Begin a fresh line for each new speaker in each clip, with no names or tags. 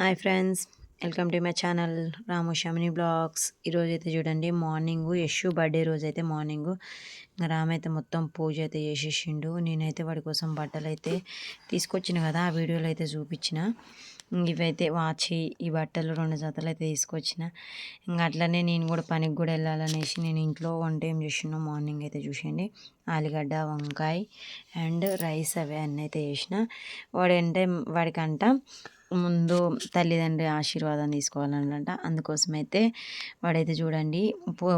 Hi friends welcome to my channel Ramu Shamini blogs. ఈరోజు అయితే చూడండి మార్నింగ్ యశు బర్త్డే రోజు అయితే మార్నింగ్. రామ్ అయితే మొత్తం పూజ అయితే చేసేసిండు. నేనైతే వాడి కోసం బట్టలు అయితే తీసుకొచ్చిన కదా ఆ వీడియోలో అయితే చూపించిన ఇవైతే వాచి ఈ బట్టలు రెండు జతలు అయితే తీసుకొచ్చిన. ఇంకా అట్లనే నేను కూడా పనికి కూడా వెళ్ళాలనేసి నేను ఇంట్లో వంట ఏం చేసిన మార్నింగ్ అయితే చూసేయండి. ఆలుగడ్డ వంకాయ అండ్ రైస్ అవి అన్నీ అయితే చేసిన వాడంటే వాడికంట ముందు తల్లిదండ్రి ఆశీర్వాదం తీసుకోవాలన్నట అందుకోసం అయితే వాడైతే చూడండి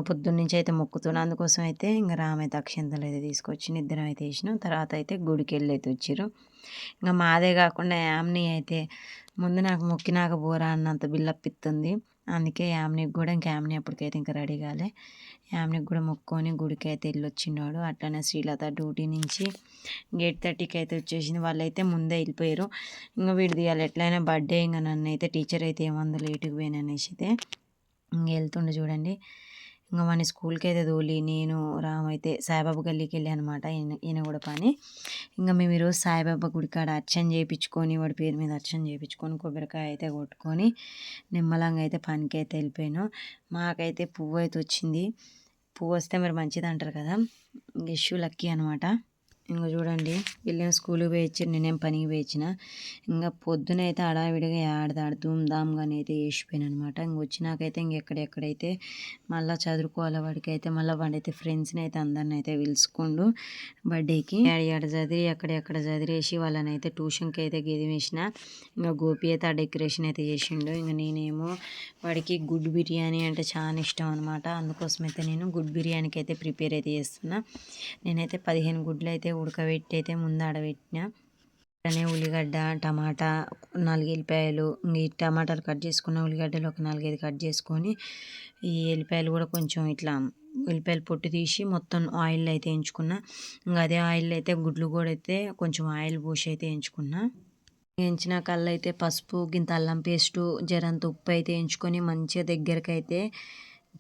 పొద్దున్న నుంచి అయితే మొక్కుతున్నా అందుకోసం అయితే ఇంకా రామైతే అక్షంతలు అయితే తీసుకొచ్చి నిద్ర అయితే వేసినాం. తర్వాత అయితే గుడికి వెళ్ళి అయితే వచ్చారు ఇంకా మాదే కాకుండా యామ్ని అయితే ముందు నాకు మొక్కినాక బోరా అన్నంత బిల్లప్పిస్తుంది అందుకే యామ్ని కూడా ఇంకా యామ్ని అప్పటికైతే ఇంకా రెడీ కాలే. ఆమెకు కూడా మొక్కుకొని గుడికి అయితే వెళ్ళొచ్చినాడు అట్లనే శ్రీలత డ్యూటీ నుంచి గేట్ థర్టీకి అయితే వచ్చేసింది. వాళ్ళైతే ముందే వెళ్ళిపోయారు ఇంకా వీడు తీయాలి ఎట్లయినా బర్త్డే ఇంకా నన్ను అయితే టీచర్ అయితే ఏమందో లేటుకు పోయిన అనేసి అయితే ఇంక వెళ్తుండే చూడండి. ఇంకా మన స్కూల్కి అయితే తోలి నేను రామ్ అయితే సాయిబాబా గల్లీకి వెళ్ళాను అనమాట. ఈయన కూడా పని. ఇంకా మేము ఈరోజు సాయిబాబా గుడి కాడ అర్చన చేయించుకొని వాడి పేరు మీద అర్చన చేయించుకొని కొబ్బరికాయ అయితే కొట్టుకొని నిమ్మలంగా అయితే పనికి అయితే వెళ్ళిపోయాను. మాకైతే పువ్వు అయితే వచ్చింది. పువ్వు వస్తే మరి మంచిది అంటారు కదా. ఇష్యూ లక్కీ అనమాట ఇంకా చూడండి వెళ్ళిన స్కూల్కి పోయి నేనేం పనికి పోయించిన ఇంకా పొద్దున అయితే హడావిడిగా ఆడదాడు ధూమ్ధామ్గానే అయితే వేసిపోయాను అనమాట ఇంక వచ్చినాకైతే ఇంకెక్కడెక్కడైతే మళ్ళీ చదువుకోవాలి వాడికి అయితే మళ్ళీ వాడైతే ఫ్రెండ్స్ని అయితే అందరిని అయితే పిలుచుకుండు బర్త్డేకి. ఆడ చదివి ఎక్కడెక్కడ చదివేసి వాళ్ళని అయితే ట్యూషన్కి అయితే గేది వేసిన ఇంకా గోపి అయితే ఆ డెకరేషన్ అయితే చేసిండు. ఇంకా నేనేమో వాడికి గుడ్ బిర్యానీ అంటే చాలా ఇష్టం అనమాట అందుకోసం అయితే నేను గుడ్ బిర్యానీకి అయితే ప్రిపేర్ అయితే చేస్తున్నా. నేనైతే పదిహేను గుడ్లు అయితే ఉడకబెట్టి అయితే ముందు ఆడబెట్టిన. అలానే ఉల్లిగడ్డ టమాటా నాలుగు ఎల్లిపాయలు ఈ టమాటాలు కట్ చేసుకున్న ఉల్లిగడ్డలు ఒక నాలుగైదు కట్ చేసుకొని ఈ ఎల్లిపాయలు కూడా కొంచెం ఇట్లా ఉల్లిపాయలు పొట్టు తీసి మొత్తం ఆయిల్ అయితే ఎంచుకున్నా. ఇంకా అదే ఆయిల్ అయితే గుడ్లు కూడా అయితే కొంచెం ఆయిల్ పోసి అయితే ఎంచుకున్నా. ఎంచిన కళ్ళు అయితే పసుపు గింత అల్లం పేస్టు జరంత ఉప్పు అయితే ఎంచుకొని మంచిగా దగ్గరకైతే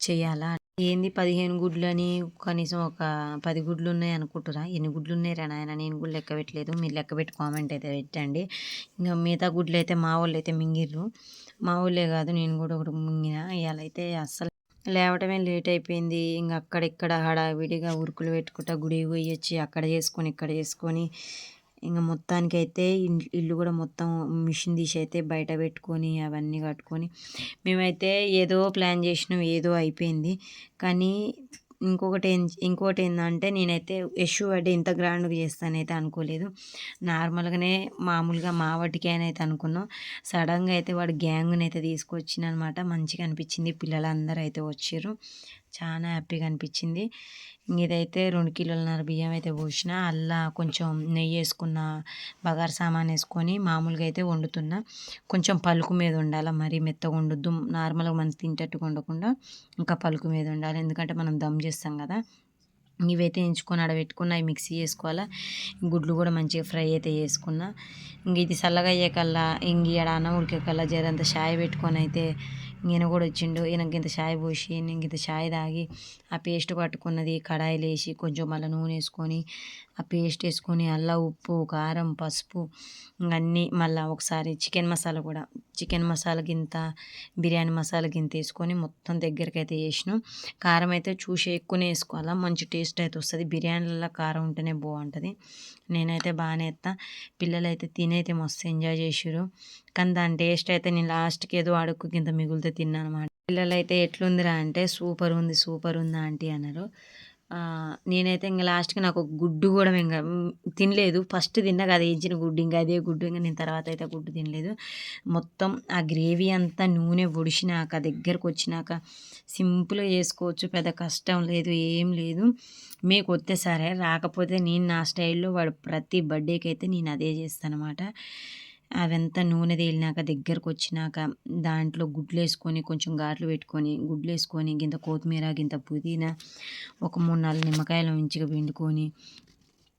చేయాలా. ఏంది పదిహేను గుడ్లని కనీసం ఒక పది గుడ్లు ఉన్నాయి అనుకుంటురా? ఎన్ని గుడ్లు ఉన్నాయి రా నాయన? నేను కూడా లెక్క పెట్టలేదు. మీరు లెక్క పెట్టి కామెంట్ అయితే పెట్టండి. ఇంకా మిగతా గుడ్లు అయితే మా వాళ్ళు అయితే మింగిర్రు. మా వాళ్ళే కాదు నేను కూడా ఒకటి మింగిన. ఇవాళ అయితే అస్సలు లేవటమే లేట్ అయిపోయింది. ఇంకా అక్కడిక్కడ హడావిడిగా ఉరుకులు పెట్టుకుంటా గుడికి పోయి వచ్చి అక్కడ చేసుకొని ఇక్కడ చేసుకొని ఇంకా మొత్తానికి అయితే ఇల్లు కూడా మొత్తం మిషన్ తీసి అయితే బయట పెట్టుకొని అవన్నీ కట్టుకొని మేమైతే ఏదో ప్లాన్ చేసినాం ఏదో అయిపోయింది. కానీ ఇంకొకటి ఏం ఇంకొకటి ఏంటంటే నేనైతే యశు అంటే ఇంత గ్రాండ్గా చేస్తానైతే అనుకోలేదు. నార్మల్గానే మామూలుగా మా వాటికి అయితే అనుకున్నాం. సడన్గా అయితే వాడు గ్యాంగ్ని అయితే తీసుకొచ్చిన అనమాట మంచిగా అనిపించింది. పిల్లలందరూ అయితే వచ్చారు. చాలా హ్యాపీగా అనిపించింది. ఇదైతే రెండు కిలోలన్నర బియ్యం అయితే పోసిన అల్లా కొంచెం నెయ్యి వేసుకున్న బగారు సామాన్ వేసుకొని మామూలుగా అయితే వండుతున్నా. కొంచెం పలుకు మీద ఉండాలి మరి మెత్తగా ఉండొద్దు నార్మల్గా మనం తింటట్టుగా ఉండకుండా ఇంకా పలుకు మీద ఉండాలి ఎందుకంటే మనం దమ్ చేస్తాం కదా. ఇవైతే ఎంచుకొని ఆడ పెట్టుకున్న అవి మిక్సీ చేసుకోవాలా. గుడ్లు కూడా మంచిగా ఫ్రై అయితే చేసుకున్నా. ఇంక ఇది చల్లగా అయ్యేకల్లా ఇంక ఈడ అన్నం ఉడికేకల్లా జరంత షాయి పెట్టుకొని అయితే ఈయన కూడా వచ్చిండు. ఈయనకి ఇంత చాయ్ పోసి నేను ఇంత షాయి తాగి ఆ పేస్ట్ పట్టుకున్నది కడాయిలు వేసి కొంచెం మళ్ళీ నూనె వేసుకొని ఆ పేస్ట్ వేసుకొని అల్లం ఉప్పు కారం పసుపు అన్నీ మళ్ళీ ఒకసారి చికెన్ మసాలా కూడా. చికెన్ మసాలా గింత బిర్యానీ మసాలా గింత వేసుకొని మొత్తం దగ్గరికి అయితే వేసినాం. కారం అయితే చూసి ఎక్కువనే వేసుకోవాలా. మంచి టేస్ట్ అయితే వస్తుంది. బిర్యానీలలో కారం ఉంటేనే బాగుంటుంది. నేనైతే బాగానే ఎత్తా. పిల్లలు అయితే తినైతే మస్తు ఎంజాయ్ చేసారు కానీ దాని టేస్ట్ అయితే నేను లాస్ట్కి ఏదో అడుక్కు కింద మిగులుతే తిన్నాను అనమాట పిల్లలు అయితే ఎట్లుందిరా అంటే సూపర్ ఉంది సూపర్ ఉందా ఆంటీ అన్నారు. నేనైతే ఇంకా లాస్ట్కి నాకు ఒక గుడ్డు కూడా ఇంకా తినలేదు. ఫస్ట్ తిన్నా కదా వేయించిన గుడ్డు ఇంకా అదే గుడ్డు ఇంకా నేను తర్వాత అయితే గుడ్డు తినలేదు. మొత్తం ఆ గ్రేవీ అంతా నూనె ఒడిచినాక దగ్గరకు వచ్చినాక సింపుల్గా చేసుకోవచ్చు. పెద్ద కష్టం లేదు ఏం లేదు. మీకు వస్తే సరే రాకపోతే నేను నా స్టైల్లో వాడు ప్రతి బర్త్డేకి అయితే నేను అదే చేస్తాను అనమాట అవంతా నూనె తేలినాక దగ్గరకు వచ్చినాక దాంట్లో గుడ్లు వేసుకొని కొంచెం గాట్లు పెట్టుకొని గుడ్లు వేసుకొని గింత కొత్తిమీర గింత పుదీనా ఒక మూడు నాలుగు నిమ్మకాయలు మంచిగా పిండుకొని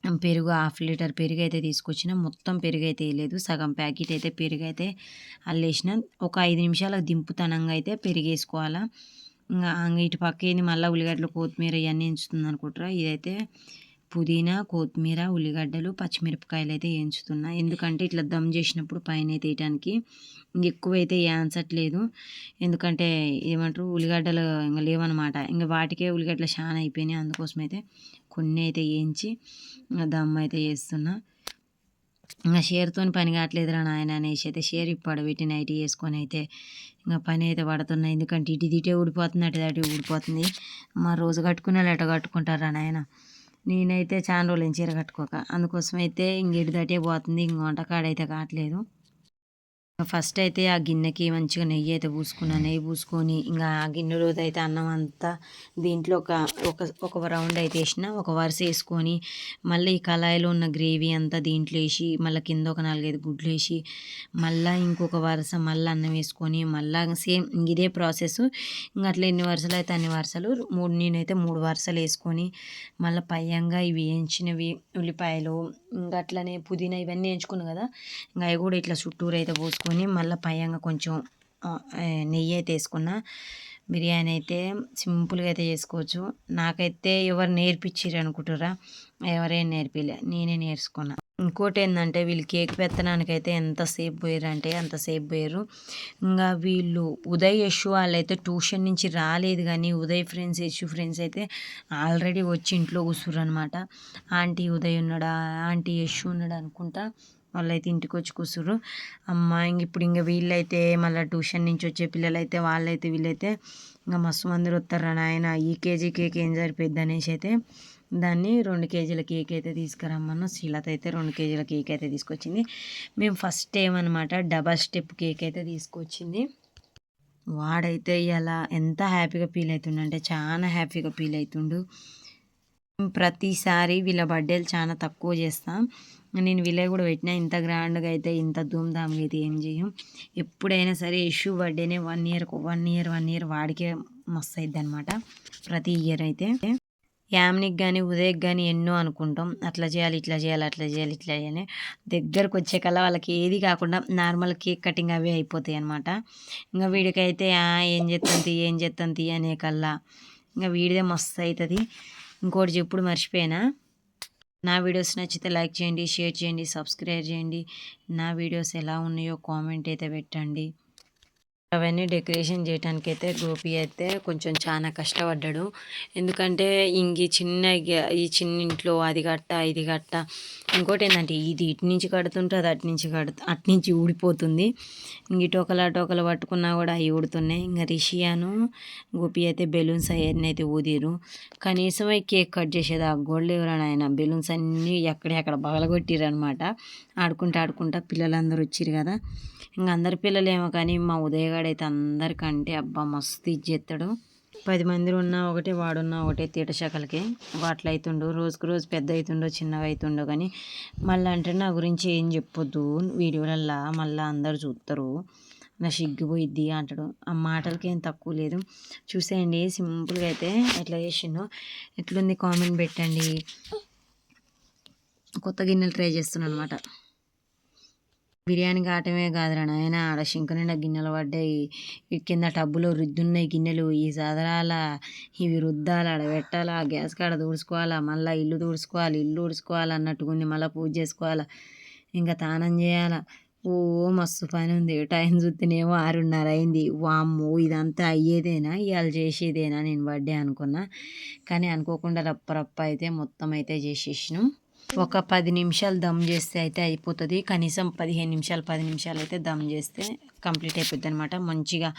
పెరుగు హాఫ్ లీటర్ పెరుగు అయితే తీసుకొచ్చిన మొత్తం పెరుగు అయితే వేయలేదు. సగం ప్యాకెట్ అయితే పెరుగు అయితే అల్లేసిన. ఒక ఐదు నిమిషాలకు దింపుతనంగా అయితే పెరుగు వేసుకోవాలా ఇంకా ఇటు పక్క ఏంది మళ్ళీ ఉల్లిగడ్డలు కొత్తిమీర ఇవన్నీ ఎంచుతుంది అనుకుంటారా ఇదైతే పుదీనా కొత్తిమీర ఉల్లిగడ్డలు పచ్చిమిరపకాయలు అయితే వేయించుతున్నా ఎందుకంటే ఇట్లా దమ్ చేసినప్పుడు పైన అయితే వేయటానికి ఎక్కువైతే వేయించట్లేదు ఎందుకంటే ఏమంటారు ఉల్లిగడ్డలు ఇంకా లేవన్నమాట ఇంకా వాటికే ఉల్లిగడ్డలు చాలా అయిపోయినాయి. అందుకోసం అయితే కొన్ని అయితే వేయించి దమ్ అయితే వేస్తున్నా. ఇంకా షేర్తో పని కావట్లేదురా నాయన అనేసి అయితే షేర్ ఇప్పాడు. వీటి నైట్ వేసుకొని అయితే ఇంకా పని అయితే పడుతున్నాయి ఎందుకంటే ఇటు ఇటే ఊడిపోతుంది అటు అటు ఊడిపోతుంది. మా రోజు కట్టుకునే లెట కట్టుకుంటారా నాయన? నేనైతే చాలా రోజులు చీర కట్టుకోక. అందుకోసం అయితే ఇంక ఇటు దాటే పోతుంది. ఇంక వంటకాడైతే కావట్లేదు. ఫస్ట్ అయితే ఆ గిన్నెకి మంచిగా నెయ్యి అయితే పూసుకున్నా. నెయ్యి పూసుకొని ఇంకా ఆ గిన్నె రోజు అయితే అన్నం అంతా దీంట్లో ఒక ఒక ఒక రౌండ్ అయితే వేసిన ఒక వరుస వేసుకొని మళ్ళీ ఈ కళాయిలో ఉన్న గ్రేవీ అంతా దీంట్లో వేసి మళ్ళీ కింద ఒక నాలుగైదు గుడ్లు వేసి మళ్ళీ ఇంకొక వరుస మళ్ళీ అన్నం వేసుకొని మళ్ళీ సేమ్ ఇదే ప్రాసెస్. ఇంకా అట్లా ఎన్ని వరుసలు అయితే అన్ని వరుసలు. మూడు నేనైతే మూడు వరుసలు వేసుకొని మళ్ళీ పయ్యంగా ఇవి వేయించినవి ఉల్లిపాయలు ఇంకా అట్లనే పుదీనా ఇవన్నీ వేయించుకున్నాను కదా ఇంకా అవి కూడా ఇట్లా చుట్టూరు అయితే పోసుకొని మళ్ళీ పయంగా కొంచెం నెయ్యి అయితే వేసుకున్న బిర్యానీ అయితే సింపుల్గా అయితే చేసుకోవచ్చు. నాకైతే ఎవరు నేర్పించారు అనుకుంటారా ఎవరైనా నేర్పిలే నేనే నేర్చుకున్నా. ఇంకోటి ఏంటంటే వీళ్ళు కేక్ పెత్తనానికైతే ఎంతసేపు పోయారు అంటే అంతసేపు పోయారు ఇంకా వీళ్ళు ఉదయ్ యశు వాళ్ళైతే ట్యూషన్ నుంచి రాలేదు కానీ ఉదయ్ ఫ్రెండ్స్ యశు ఫ్రెండ్స్ అయితే ఆల్రెడీ వచ్చి ఇంట్లో కూర్చురు అనమాట ఆంటీ ఉదయ్ ఉన్నాడా ఆంటీ యశు ఉన్నాడు అనుకుంటా వాళ్ళైతే ఇంటికి వచ్చి కూర్చురు అమ్మ ఇంక ఇప్పుడు ఇంకా వీళ్ళైతే మళ్ళీ ట్యూషన్ నుంచి వచ్చే పిల్లలైతే వాళ్ళైతే వీళ్ళైతే ఇంకా మస్తు మంది వస్తారు నాయన. ఈ కేజీ కేక్ ఏం సరిపోద్ది అనేసి అయితే దాన్ని రెండు కేజీల కేక్ అయితే తీసుకురమ్మను శ్రీలత అయితే రెండు కేజీల కేక్ అయితే తీసుకొచ్చింది. మేము ఫస్ట్ టైం అనమాట డబల్ స్టెప్ కేక్ అయితే తీసుకొచ్చింది. వాడైతే ఇలా ఎంత హ్యాపీగా ఫీల్ అవుతుండంటే చాలా హ్యాపీగా ఫీల్ అవుతుండు ప్రతిసారి వీళ్ళ బర్త్డేలు చాలా తక్కువ చేస్తాం. నేను విలే కూడా పెట్టిన ఇంత గ్రాండ్గా అయితే ఇంత ధూమ్ధామ్గా అయితే ఏం చేయం ఎప్పుడైనా సరే issue బర్త్డేనే one year one year one year వాడికే మస్తు అయింది అనమాట ప్రతి ఇయర్ అయితే. యామ్నికి కానీ ఉదయకి కానీ ఎన్నో అనుకుంటాం. అట్లా చేయాలి ఇట్లా చేయాలి అట్లా చేయాలి ఇట్లా చేయాలి దగ్గరకు వచ్చే కల్లా వాళ్ళకి ఏది కాకుండా నార్మల్ కేక్ కటింగ్ అవే అయిపోతాయి అనమాట ఇంకా వీడికైతే ఏం చేస్తుంది ఏం చేస్తుంది అనే కల్లా ఇంకా వీడిదే మస్తు అవుతుంది ఇంకోటి చెప్పుడు మర్చిపోయినా? నా వీడియోస్ నచ్చితే లైక్ చేయండి షేర్ చేయండి సబ్స్క్రైబ్ చేయండి. నా వీడియోస్ ఎలా ఉన్నాయో కామెంట్ అయితే పెట్టండి. అవన్నీ డెకరేషన్ చేయడానికి అయితే గోపి అయితే కొంచెం చాలా కష్టపడ్డాడు. ఎందుకంటే ఇంక చిన్న ఈ చిన్న ఇంట్లో అది గట్ట ఇది గట్ట ఇంకోటి ఏంటంటే ఇది ఇటు నుంచి కడుతుంటే అది అటు నుంచి కడు అటు నుంచి ఊడిపోతుంది. ఇంక టోకల టోకలు పట్టుకున్నా కూడా అవి ఊడుతున్నాయి. ఇంకా రిషియాను గోపి అయితే బెలూన్స్ అవన్నీ అయితే ఊదిరు కనీసం అవి కేక్ కట్ చేసేది ఆ గోల్డ్ ఎవరైనా ఆయన బెలూన్స్ అన్నీ ఎక్కడెక్కడ బగలగొట్టిరు అనమాట ఆడుకుంటా ఆడుకుంటా పిల్లలందరూ వచ్చారు కదా. ఇంకా అందరి పిల్లలేమో కానీ మా ఉదయగాడైతే అందరికంటే అబ్బా మస్తు ఇచ్చేస్తాడు పది మంది ఉన్నా ఒకటే వాడున్నా ఒకటే తీట శాఖలకి వాటిలో అవుతుండు రోజుకు రోజు పెద్ద అవుతుండో చిన్నగా అవుతుండో కానీ మళ్ళీ అంటే నా గురించి ఏం చెప్పొద్దు. వీడియోలల్లా మళ్ళీ అందరు చూస్తారు నా సిగ్గిపోయిద్ది అంటాడు. ఆ మాటలకి ఏం తక్కువ లేదు. చూసేయండి సింపుల్గా అయితే ఎట్లా చేసిండో. ఎట్లుంది కామెంట్ పెట్టండి. కొత్త గిన్నెలు ట్రై చేస్తున్నాను అనమాట బిర్యానీ కావటమే కాదురా నాయన. ఆడ శంక నిండా గిన్నెలు పడ్డాయి. కింద టబ్బులో రుద్దున్నాయి గిన్నెలు. ఈ సదరాల ఇవి రుద్దాలి ఆడ పెట్టాలా. గ్యాస్ కాడ తుడుచుకోవాలా. మళ్ళీ ఇల్లు తుడుచుకోవాలి ఇల్లు తుడుచుకోవాలి అన్నట్టుకుంది. మళ్ళీ పూజ చేసుకోవాలా. ఇంకా తానం చేయాలా. ఓ మస్తు పని ఉంది టైం చూస్తేనేమో ఆరున్నర అయింది. వామ్మో ఇదంతా అయ్యేదేనా? ఇవాళ చేసేదేనా? నేను బర్త్డే అనుకున్నా. కానీ అనుకోకుండా రప్ప రప్ప అయితే మొత్తం అయితే చేసేసినాం. ఒక పది నిమిషాలు దమ్ చేస్తే అయితే అయిపోతుంది. కనీసం పదిహేను నిమిషాలు పది నిమిషాలు అయితే దమ్ చేస్తే కంప్లీట్ అయిపోద్ది అనమాట మంచిగా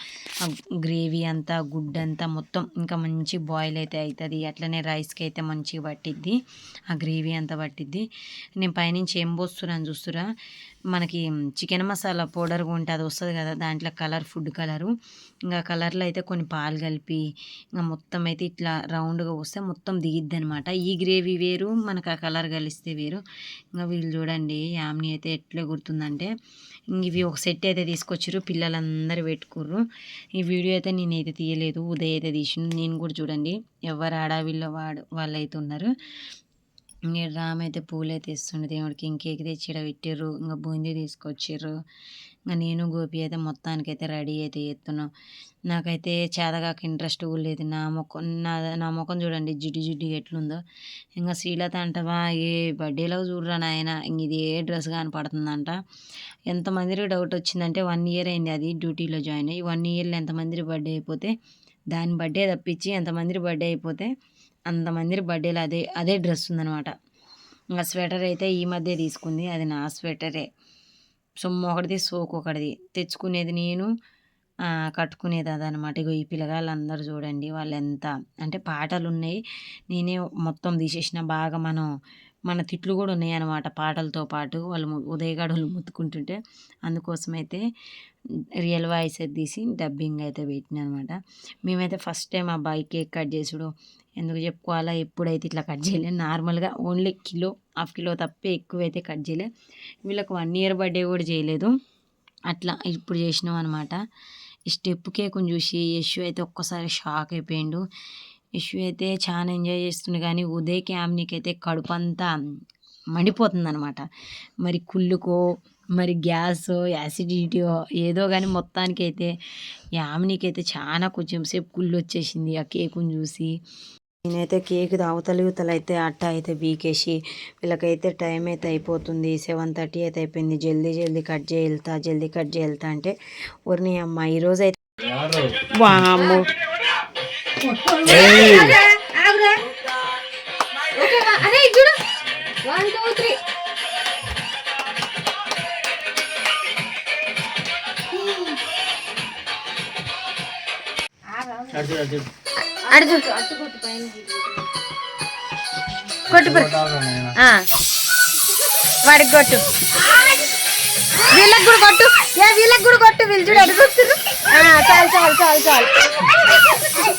గ్రేవీ అంతా గుడ్ అంతా మొత్తం ఇంకా మంచి బాయిల్ అయితే అవుతుంది అట్లనే రైస్కి అయితే మంచిగా పట్టిద్ది. ఆ గ్రేవీ అంతా పట్టిద్ది. నేను పైనుంచి ఏం పోస్తున్నాను చూస్తురా? మనకి చికెన్ మసాలా పౌడర్ ఉంటే అది వస్తుంది కదా? దాంట్లో కలర్ ఫుడ్ కలరు. ఇంకా కలర్లో అయితే కొన్ని పాలు కలిపి ఇంకా మొత్తం అయితే ఇట్లా రౌండ్గా వస్తే మొత్తం దిగిద్ది అనమాట ఈ గ్రేవీ వేరు మనకు ఆ కలర్ కలిస్తే వేరు. ఇంకా వీళ్ళు చూడండి యామ్ని అయితే ఎట్లా గుర్తుందంటే ఇవి ఒక సెట్ అయితే తీసిరు పిల్లలందరూ పెట్టుకుర్రు. ఈ వీడియో అయితే నేనైతే తీయలేదు ఉదయ్ అయితే తీసిన నేను కూడా చూడండి ఎవరు ఆడావిల్లో వాడు వాళ్ళు అయితే ఉన్నారు రామ్ అయితే పూలు అయితే ఇస్తుండే దేవుడికి. ఇంకేకి తెచ్చిడ పెట్టిర్రు ఇంకా బూందీ తీసుకొచ్చిర్రు. నేను గోపి అయితే మొత్తానికైతే రెడీ అయితే ఎత్తున్నాం నాకైతే చేతగాక ఇంట్రెస్ట్ కూడా లేదు. నా ముఖం నా నా ముఖం చూడండి జిడ్డు జిడ్డు ఎట్లుందో. ఇంకా శ్రీలత అంటవా ఏ బర్త్డేలో చూడరా నాయన ఇది ఏ డ్రెస్ కానీ పడుతుందంట. ఎంతమందికి డౌట్ వచ్చిందంటే వన్ ఇయర్ అయింది అది డ్యూటీలో జాయిన్ అయ్యి వన్ ఇయర్లో ఎంతమంది బర్త్డే అయిపోతే దాని బర్త్డే తప్పించి ఎంతమంది బర్త్డే అయిపోతే అంతమంది బర్త్డేలో అదే అదే డ్రెస్ ఉందనమాట ఇంకా స్వెటర్ అయితే ఈ మధ్య తీసుకుంది. అది నా స్వెటరే. సొమ్ము ఒకటిది సోకు ఒకటిది. తెచ్చుకునేది నేను కట్టుకునేది అదనమాట ఇగో ఈ పిల్లగాళ్ళు అందరూ చూడండి వాళ్ళు ఎంత అంటే పాటలు ఉన్నాయి నేనే మొత్తం తీసేసిన బాగా మనం మన తిట్లు కూడా ఉన్నాయి అనమాట పాటలతో పాటు. వాళ్ళు ఉదయగాడులు ముత్తుకుంటుంటే అందుకోసమైతే రియల్ వాయిస్ అయితే తీసి డబ్బింగ్ అయితే పెట్టిన అనమాట మేమైతే ఫస్ట్ టైం ఆ బైక్ కేక్ కట్ చేసుడు ఎందుకు చెప్పుకోవాలా? ఎప్పుడైతే ఇట్లా కట్ చేయలేదు నార్మల్గా ఓన్లీ కిలో హాఫ్ కిలో తప్పే ఎక్కువైతే కట్ చేయలేదు వీళ్ళకి వన్ ఇయర్ బర్త్డే కూడా చేయలేదు. అట్లా ఇప్పుడు చేసినాం అనమాట ఈ స్టెప్ కేకుని చూసి యశు అయితే ఒక్కసారి షాక్ అయిపోయిండు. యశు అయితే చాలా ఎంజాయ్ చేస్తుంది కానీ ఉదయ్ క్యామ్నికి అయితే కడుపు అంతా మండిపోతుంది అనమాట మరి కుళ్ళుకో మరి గ్యాస్ యాసిడిటీయో ఏదో కానీ మొత్తానికి అయితే యామినికి అయితే చాలా కొంచెం సేపు కుళ్ళు వచ్చేసింది ఆ కేకుని చూసి. నేనైతే కేక్ అవతల యువతలు అయితే అట్ట అయితే బీకేసి వీళ్ళకైతే టైం అయితే అయిపోతుంది. సెవెన్ థర్టీ అయితే అయిపోయింది. జల్దీ జల్దీ కట్ చేయెళ్తా జల్దీ కట్ చేయెళ్తా అంటే ఊరిని అమ్మ ఈరోజు అయితే వామ్మో.
అరే చూడు వన్ చూడు కొట్టు కొట్టు వాడికి కొట్టు. వీళ్ళకి కూడా కొట్టు. ఏ వీళ్ళకి కూడా కొట్టు. వీళ్ళు చూడు అటు కొట్టురు చాలు చాలు చాలు చాలు.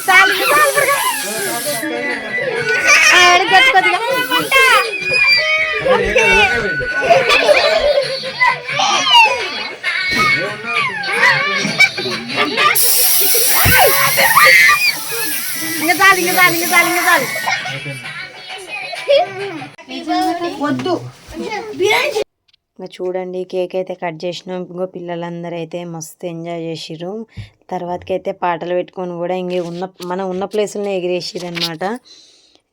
చాలు చాలు బ్రో. ఆ, ఆడికి కొట్టు కొద్దిగా ఇంకా చాలు ఇంకా చాలు ఇంకా చాలు ఇంకా చాలు వద్దు.
ఇంకా చూడండి కేక్ అయితే కట్ చేసినాం. ఇంకో పిల్లలందరూ అయితే మస్తు ఎంజాయ్ చేసిర్రు. తర్వాతకైతే అయితే పాటలు పెట్టుకొని కూడా ఇంక ఉన్న మనం ఉన్న ప్లేసులనే ఎగిరేసిర్రు అనమాట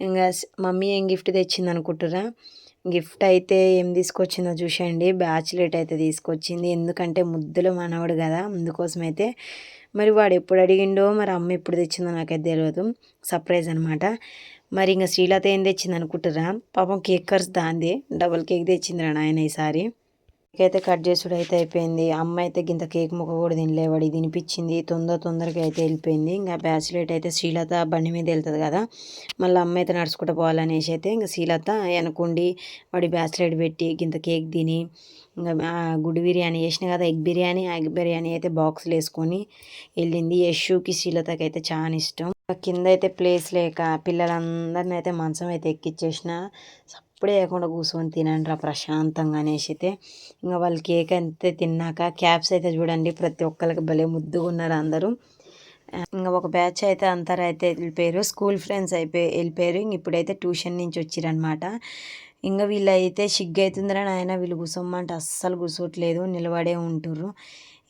ఇంకా మమ్మీ ఏం గిఫ్ట్ తెచ్చింది అనుకుంటురా గిఫ్ట్ అయితే ఏం తీసుకొచ్చిందో చూసండి బ్యాచ్లెట్ అయితే తీసుకొచ్చింది. ఎందుకంటే ముద్దులు మనవడు కదా అందుకోసం అయితే మరి వాడు ఎప్పుడు అడిగిండో మరి అమ్మ ఎప్పుడు తెచ్చిందో నాకైతే తెలియదు సర్ప్రైజ్ అనమాట మరి ఇంకా శ్రీలత ఏం తెచ్చింది అనుకుంటారా పాపం కేక్ కర్స్ దాంది డబుల్ కేక్ తెచ్చిందిరా నాయన ఈసారి. కేక్ అయితే కట్ చేసుడు అయితే అయిపోయింది. అమ్మ అయితే గింత కేక్ ముక్క కూడా తినలేవాడి తినిపించింది. తొందర తొందరగా అయితే వెళ్ళిపోయింది. ఇంకా బ్యాచిలెట్ అయితే శ్రీలత బండి మీద వెళ్తుంది కదా. మళ్ళీ అమ్మ అయితే నడుచుకుంటూ పోవాలనేసి అయితే ఇంకా శ్రీలత వెనకుండి వాడి బ్యాచిలెట్ పెట్టి గింత కేక్ తిని ఇంకా గుడి బిర్యానీ చేసిన కదా ఎగ్ బిర్యానీ ఆ ఎగ్ బిర్యానీ అయితే బాక్స్లో వేసుకొని వెళ్ళింది. యశుకి శీలతకి అయితే చాలా ఇష్టం. కింద అయితే ప్లేస్ లేక పిల్లలందరిని అయితే మంచం అయితే ఎక్కిచ్చేసిన. అప్పుడే లేకుండా కూర్చొని తినండి రా ప్రశాంతంగా అనేసి అయితే. ఇంకా వాళ్ళు కేక్ అంతే తిన్నాక క్యాప్స్ అయితే చూడండి ప్రతి ఒక్కరికి భలే ముద్దుగా ఉన్నారు అందరూ. ఇంకా ఒక బ్యాచ్ అయితే అంతరు అయితే వెళ్ళిపోయారు. స్కూల్ ఫ్రెండ్స్ అయిపోయి వెళ్ళిపోయారు. ఇంక ఇప్పుడైతే ట్యూషన్ నుంచి వచ్చిరనమాట ఇంకా వీళ్ళు అయితే సిగ్గు అవుతుందిరా నాయన వీళ్ళు కూర్చోమంటే అస్సలు కూర్చోట్లేదు నిలబడే ఉంటుర్రు.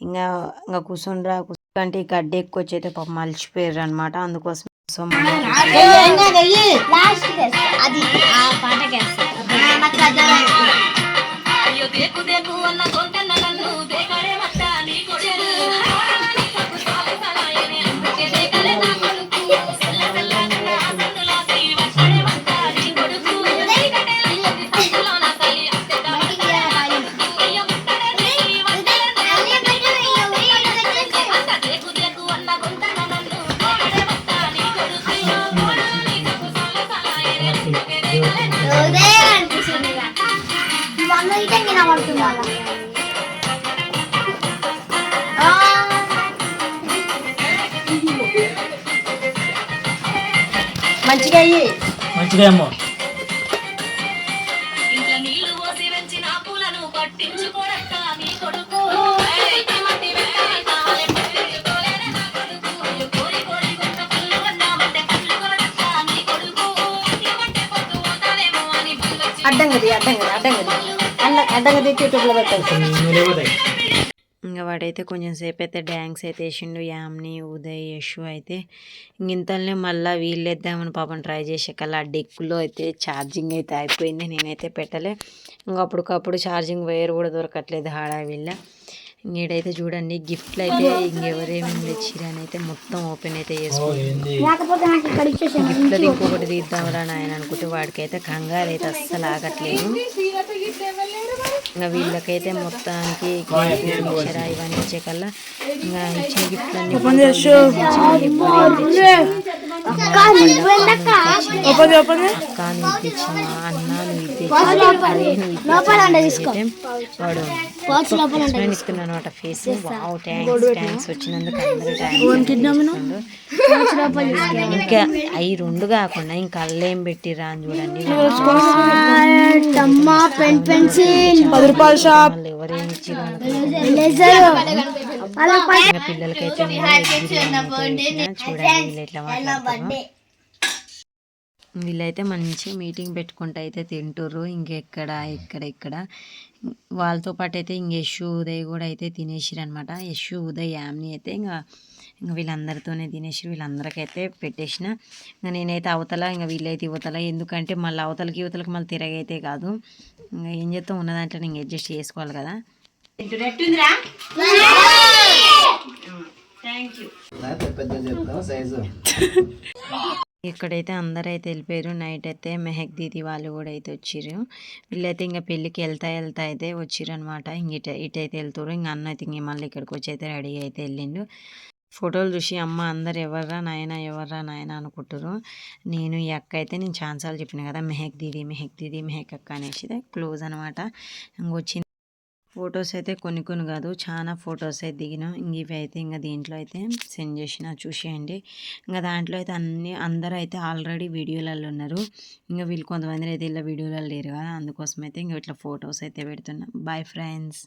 ఇంకా ఇంకా కూర్చోండ్రా కూర్చోంటే ఈ గడ్డ ఎక్కువ వచ్చి అయితే పాపం మలిచిపోయారు అనమాట అందుకోసం
అది ఆ పాటకి
మంచిగా అయ్యి.
మంచిగా ఏమో.
అడ్డంగా తీ, అడ్డంగా తీ, అడ్డంగా తీ. అల్ల- అడ్డంగా తెచ్చి యూట్యూబ్లో ఇంకా వాడైతే కొంచెం సేపు అయితే డ్యాన్స్ అయితే వేసిండు. యామ్ని ఉదయ్ యశు అయితే ఇంతలోనే మళ్ళీ వీళ్ళేద్దామని పాపం ట్రై చేసే కల్లా ఆ డెక్కులో అయితే ఛార్జింగ్ అయితే అయిపోయింది. నేనైతే పెట్టలే. ఇంకా అప్పటికప్పుడు ఛార్జింగ్ వైర్ కూడా దొరకట్లేదు హాడా వీళ్ళ ఇంకేడైతే చూడండి గిఫ్ట్లు అయితే ఇంకెవరేమేమి తెచ్చిరని అయితే మొత్తం ఓపెన్ అయితే
ఇచ్చేసాను
గిఫ్ట్లది ఇంకొకటి తీద్దాంరా నాయన అనుకుంటే వాడికైతే కంగారు అయితే అస్సలు ఆగట్లేదు. ఇంకా వీళ్ళకైతే మొత్తానికి మిక్చర్ ఇవన్నీ ఇచ్చే కల్లా ఇంకా ఇచ్చిన అక్క నువ్వు తెచ్చిన అన్న నువ్వు వాడు ఇస్తున్నాను అనమాట ఫేస్ వావ్ థ్యాంక్స్ థ్యాంక్స్ వచ్చినందుకు అందరూ థ్యాంక్స్ ఇంకా అవి రెండు కాకుండా ఇంకా అల్లేం పెట్టిరా అని చూడండి.
అమ్మా పెన్ పెన్సిల్.
పది రూపాయల షాప్. పిల్లలకైతే. చూడండి వీళ్ళు ఎట్లా మాట్లాడుతారో వీళ్ళైతే మంచి మీటింగ్ పెట్టుకుంటూ అయితే తింటుర్రు. ఇంకెక్కడ ఇక్కడ ఇక్కడ వాళ్ళతో పాటు అయితే ఇంక యశు ఉదయ్ కూడా అయితే తినేసిరు అనమాట యశు ఉదయ్ యామ్ని అయితే ఇంకా ఇంకా వీళ్ళందరితోనే తినేసి వీళ్ళందరికైతే పెట్టేసిన. ఇంకా నేనైతే అవతల ఇంకా వీళ్ళైతే ఇవతల. ఎందుకంటే మళ్ళీ అవతలకి యువతలకి మళ్ళీ తిరగైతే కాదు. ఇంకా ఏం చేస్తాం? ఉన్న దాంట్లో నేను అడ్జస్ట్ చేసుకోవాలి కదా. ఇక్కడైతే అందరూ అయితే వెళ్ళిపోయారు. నైట్ అయితే మెహక్ దీది వాళ్ళు కూడా అయితే వచ్చిర్రు. వీళ్ళైతే ఇంకా పెళ్ళికి వెళ్తా వెళ్తా అయితే వచ్చిర్రు అనమాట ఇంక ఇట ఇటైతే వెళ్తారు ఇంక అన్న అయితే ఇంక మళ్ళీ ఇక్కడికి వచ్చి అయితే రెడీ అయితే వెళ్ళిండు. ఫోటోలు చూసి అమ్మ అందరు ఎవర్రా నాయన ఎవర్రా నాయన అనుకుంటారు నేను ఈ అక్క అయితే నేను ఛాన్సాలు చెప్పిన కదా మెహక్ దీది మెహక్ దీది మెహక్ అక్క అనేసి క్లోజ్ అనమాట. ఇంకొచ్చింది ఫొటోస్ అయితే కొన్ని కొన్ని కాదు చాలా ఫొటోస్ అయితే దిగినాం. ఇంక ఇవి అయితే ఇంకా దీంట్లో అయితే సెండ్ చేసిన చూసేయండి. ఇంకా దాంట్లో అయితే అన్ని అందరూ అయితే ఆల్రెడీ వీడియోలలో ఉన్నారు. ఇంకా వీళ్ళు కొంతమంది అయితే ఇలా వీడియోలలో లేరు కదా అందుకోసం అయితే ఇంకా ఇట్లా ఫొటోస్ అయితే పెడుతున్నాం. Bye friends